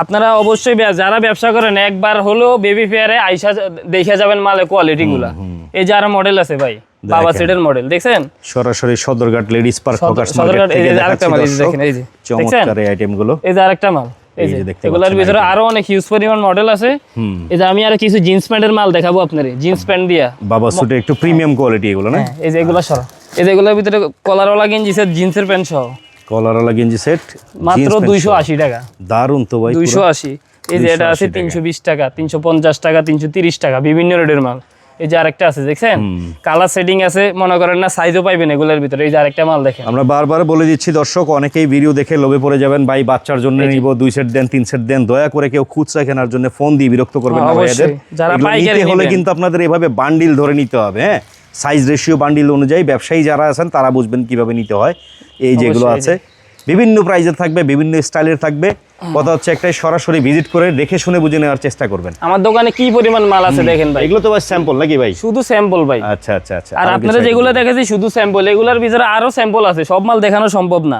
আপনারা অবশ্যই যারা ব্যবসা করেন একবার হলেও বেবি ফেয়ারে আইসা দেখে যাবেন মালের কোয়ালিটি গুলা। এই যে আরও মডেল আছে ভাই বাবা সেটের মডেল দেখছেন? সরাসরি Sadarghat ladies park focus Sadarghat, market এই থেকে যে আরেকটা মাল। দেখেন, এই যে। চমৎকার এই আইটেমগুলো। এই যে আরেকটা মাল এই যে এগুলোর ভিতরে আরও অনেক হিউজ পরিমাণ মডেল আছে। এই যে আমি আর কিছু জিন্স প্যান্টের মাল দেখাবো আপনার জিন্স প্যান্ট দিয়া। বাবা সুটে একটু প্রিমিয়াম কোয়ালিটি এগুলো না? হ্যাঁ, এই যে এগুলো সরা এই যে এগুলোর ভিতরে কলারওয়ালা গেঞ্জি জিন্সের প্যান্ট সহ। কলারওয়ালা গেঞ্জি সেট মাত্র দুইশো আশি টাকা। দারুণ তো ভাই দুইশো আশি। এই যে এটা আছে তিনশো বিশ টাকা তিনশো পঞ্চাশ টাকা তিনশো তিরিশ টাকা বিভিন্ন রেটের মাল। এই যে আরেকটা আছে দেখছেন? কালার সেটিং আছে মনে করেন না সাইজও পাইবেন এগুলোর ভিতরে। এই যে আরেকটা মাল দেখেন। আমরা বারবার বলে দিচ্ছি দর্শক অনেকেই ভিডিও দেখে লোভে পড়ে যাবেন। ভাই বাচ্চার জন্য নিব দুই সেট দেন তিন সেট দেন। দয়া করে কেউ খুচরা কেনার জন্য ফোন দিয়ে বিরক্ত করবেন না ভাইয়াদের। যারা পাইকারি হলে কিন্তু আপনাদের এভাবে বান্ডিল ধরে নিতে হবে হ্যাঁ? সাইজ রেশিও বান্ডিল অনুযায়ী ব্যবসায়ী যারা আছেন তারা বুঝবেন কীভাবে নিতে হয়। এই যেগুলো আছে। বিভিন্ন প্রাইজের থাকবে বিভিন্ন স্টাইলের থাকবে। কথা হচ্ছে একটাই সরাসরি ভিজিট করে দেখে শুনে বুঝে নেওয়ার চেষ্টা করবেন। আমার দোকানে কি পরিমাণ মাল আছে দেখেন ভাই? এগুলো তো ভাই স্যাম্পল নাকি ভাই? শুধু স্যাম্পল ভাই। আচ্ছা আচ্ছা আচ্ছা। আর আপনারা যেগুলো। দেখেছি শুধু স্যাম্পল এগুলোর ভিতরে আরও স্যাম্পল আছে সব মাল দেখানো সম্ভব না।